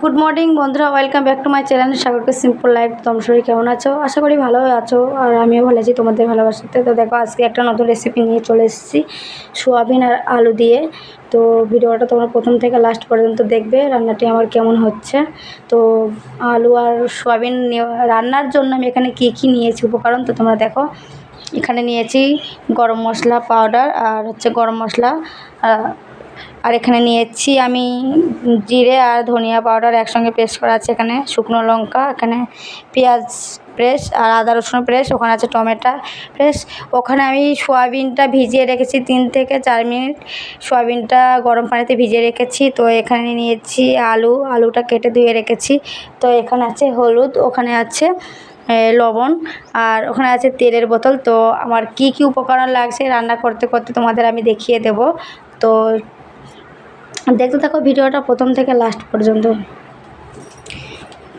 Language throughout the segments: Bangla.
গুড মর্নিং বন্ধুরা welcome back to my channel সাগরকে সিম্পল লাইফ তোমরা সবাই কেমন আছো? আশা করি ভালো আছো, আর আমিও ভালো আছি তোমাদের ভালোবাসাতে। তো দেখো, আজকে একটা নতুন রেসিপি নিয়ে চলে এসেছি, সোয়াবিন আর আলু দিয়ে। তো ভিডিওটা তোমরা প্রথম থেকে লাস্ট পর্যন্ত দেখবে, রান্নাটি আমার কেমন হচ্ছে। তো আলু আর সোয়াবিন রান্নার জন্য আমি এখানে কী কী নিয়েছি, উপকরণ? তো তোমরা দেখো, এখানে নিয়েছি গরম মশলা পাউডার আর হচ্ছে গরম মশলা আর এখানে নিয়েছি আমি জিরে আর ধনিয়া পাউডার একসঙ্গে পেস্ট করা আছে এখানে, শুকনো লঙ্কা, এখানে পেঁয়াজ প্রেস আর আদা রসুন প্রেস ওখানে আছে টমেটো প্রেস ওখানে আমি সোয়াবিনটা ভিজিয়ে রেখেছি তিন থেকে চার মিনিট। সোয়াবিনটা গরম পানিতে ভিজিয়ে রেখেছি, তো এখানে নিয়েছি আলু, আলুটা কেটে ধুয়ে রেখেছি। তো এখানে আছে হলুদ, ওখানে আছে লবণ, আর ওখানে আছে তেলের বোতল। তো আমার কি কি উপকরণ লাগছে রান্না করতে করতে তোমাদের আমি দেখিয়ে দেব। তো দেখতে থাকো ভিডিওটা প্রথম থেকে লাস্ট পর্যন্ত।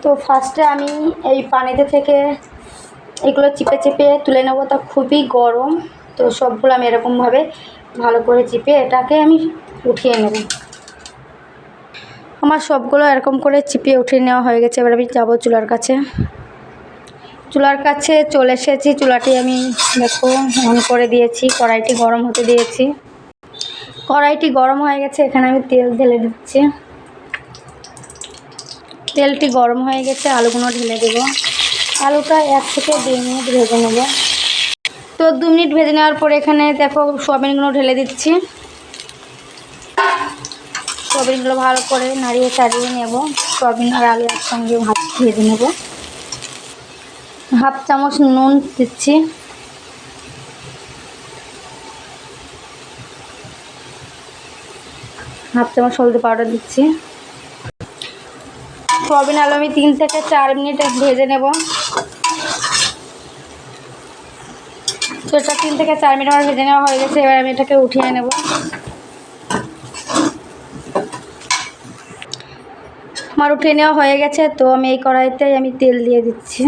তো ফার্স্টে আমি এই পানিতে থেকে এগুলো চিপে চিপে তুলে নেব। তা খুবই গরম, তো সবগুলো আমি এরকমভাবে ভালো করে চিপে এটাকে আমি উঠিয়ে নেব। আমার সবগুলো এরকম করে চিপিয়ে উঠিয়ে নেওয়া হয়ে গেছে। এবার আমি যাব চুলার কাছে। চুলার কাছে চলে এসেছি। চুলাটি আমি দেখো অন করে দিয়েছি, কড়াইটি গরম হতে দিয়েছি। কড়াইটি গরম হয়ে গেছে, এখানে আমি তেল ঢেলে দিচ্ছি। তেলটি গরম হয়ে গেছে, আলুগুলো ঢেলে দেব। আলুটা এক থেকে দুই মিনিট ভেজে নেব। তো দু মিনিট ভেজে নেওয়ার পরে এখানে দেখো সোয়াবিনগুলো ঢেলে দিচ্ছি। সোয়াবিনগুলো ভালো করে নাড়িয়ে চাড়িয়ে নেব। সোয়াবিন আর আলু একসঙ্গে ভাত ভেজে নেব। হাফ চামচ নুন দিচ্ছি। হাফ চামচ হলদি পাউডার দিচ্ছি। সোয়াবিন আলু আমি তিন থেকে চার মিনিট ভেজে নেব। তো এটা তিন থেকে চার মিনিট আমার ভেজে নেওয়া হয়ে গেছে, এবার আমি এটাকে উঠিয়ে নেব। আমার উঠিয়ে নেওয়া হয়ে গেছে, তো আমি এই কড়াইতে আমি তেল দিয়ে দিচ্ছি।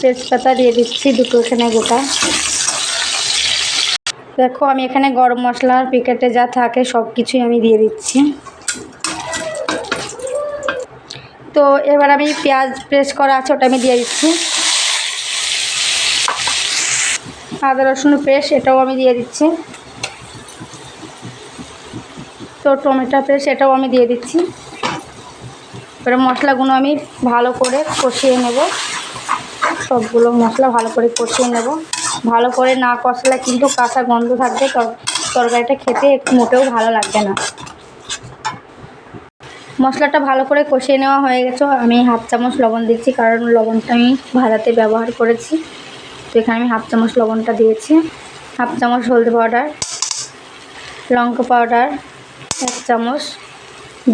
তেজপাতা দিয়ে দিচ্ছি দুটো এখানে গোটা। দেখো, আমি এখানে গরম মশলার প্যাকেটে যা থাকে সব কিছুই আমি দিয়ে দিচ্ছি। তো এবার আমি পেঁয়াজ প্রেস করা আছে, ওটা আমি দিয়ে দিচ্ছি। আদা, রসুন পেস্ট এটাও আমি দিয়ে দিচ্ছি। তো টমেটো পেস্ট এটাও আমি দিয়ে দিচ্ছি। এবার মশলাগুলো আমি ভালো করে কষিয়ে নেব। সবগুলো মশলা ভালো করে কষিয়ে নেব। ভালো করে না কষলে কিন্তু কাঁচা গন্ধ থাকবে, তর- তরকারিটা খেতে একটু মোটেও ভালো লাগবে না। মশলাটা ভালো করে কষিয়ে নেওয়া হয়ে গেছে। আমি হাফ চামচ লবণ দিচ্ছি, কারণ লবণটা আমি ভাজাতে ব্যবহার করেছি। তো এখানে আমি হাফ চামচ লবণটা দিয়েছি। হাফ চামচ হলদি পাউডার, লঙ্কা পাউডার, এক চামচ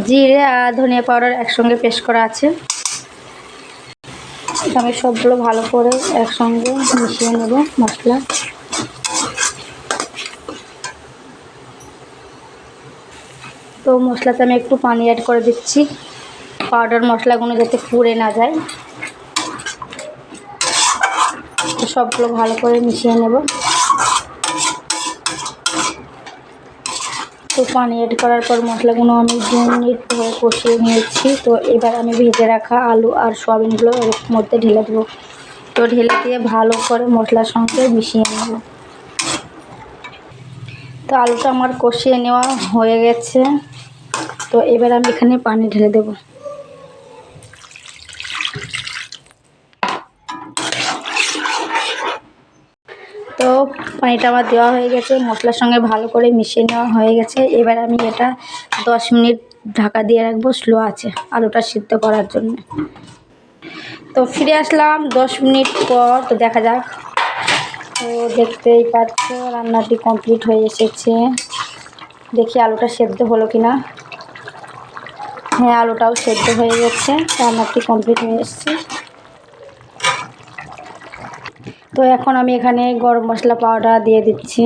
জিরে আর ধনিয়া পাউডার একসঙ্গে পেস্ট করা আছে। আমি সবগুলো ভালো করে একসঙ্গে মিশিয়ে নেব মশলা। তো মশলাতে আমি একটু পানি অ্যাড করে দিচ্ছি। পাউডার মশলাগুলো যাতে পুড়ে না যায়। সবগুলো ভালো করে মিশিয়ে নেব। তো পানি অ্যাড করার পর মশলাগুলো আমি দু মিনিট ধরে কষিয়ে নিয়েছি। তো এবার আমি ভেজে রাখা আলু আর সোয়াবিনগুলো এর মধ্যে ঢেলে দেবো। তো ঢেলে দিয়ে ভালো করে মশলার সঙ্গে মিশিয়ে নেব। তো আলুটা আমার কষিয়ে নেওয়া হয়ে গেছে। তো এবার আমি এখানে পানি ঢেলে দেবো। পানিটা আমার দেওয়া হয়ে গেছে, মশলার সঙ্গে ভালো করে মিশিয়ে নেওয়া হয়ে গেছে। এবার আমি এটা দশ মিনিট ঢাকা দিয়ে রাখব, স্লো আছে আলুটা সিদ্ধ করার জন্য। তো ফিরে আসলাম দশ মিনিট পর, তো দেখা যাক। তো দেখতেই পাচ্ছ, রান্নাটি কমপ্লিট হয়ে এসেছে। দেখি আলুটা সেদ্ধ হলো কি না হ্যাঁ আলুটাও সেদ্ধ হয়ে গেছে, রান্নাটি কমপ্লিট হয়ে এসেছে। তো এখন আমি এখানে গরম মশলা পাউডার দিয়ে দিচ্ছি।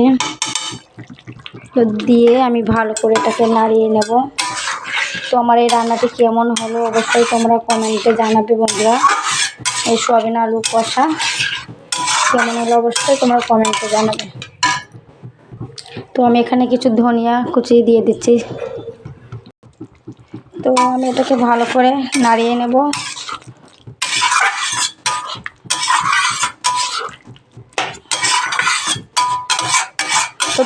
তো দিয়ে আমি ভালো করে এটাকে নাড়িয়ে নেব। তো আমার এই রান্নাটি কেমন হলো অবশ্যই তোমরা কমেন্টে জানাবে বন্ধুরা। এই সোয়াবিন আলু কষা কেমন হলো অবশ্যই তোমরা কমেন্টে জানাবে। তো আমি এখানে কিছু ধনিয়া কুচিয়ে দিয়ে দিচ্ছি। তো আমি এটাকে ভালো করে নাড়িয়ে নেব।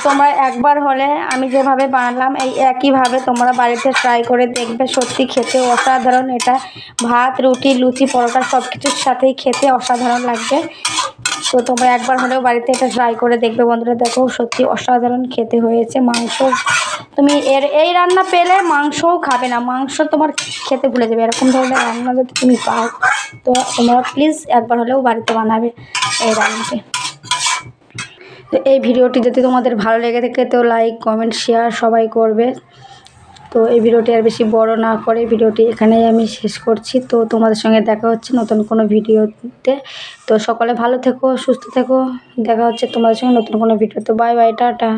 তোমরা একবার হলে আমি যেভাবে বানালাম, এই একইভাবে তোমরা বাড়িতে ট্রাই করে দেখবে। সত্যি খেতে অসাধারণ এটা। ভাত, রুটি, লুচি, পরোটা সব কিছুর সাথেই খেতে অসাধারণ লাগবে। তো তোমরা একবার হলেও বাড়িতে এটা ট্রাই করে দেখবে বন্ধুরা। দেখো, সত্যি অসাধারণ খেতে হয়েছে মাংস। তুমি এর, এই রান্না পেলে মাংসও খাবে না। মাংস তোমার খেতে ভুলে যাবে। এরকম ধরনের রান্না যদি তুমি পাও, তো তোমরা প্লিজ একবার হলেও বাড়িতে বানাবে এই রান্নাটি। তো এই ভিডিওটি যদি তোমাদের ভালো লেগে থাকে তো লাইক কমেন্ট শেয়ার সবাই করবে। তো এই ভিডিওটি আর বেশি বড় না করে ভিডিওটি এখানেই আমি শেষ করছি। তো তোমাদের সঙ্গে দেখা হচ্ছে নতুন কোনো ভিডিওতে। তো সকলে ভালো থেকো, সুস্থ থেকো। দেখা হচ্ছে তোমাদের সঙ্গে নতুন কোনো ভিডিও তো বাই বাই টাটা।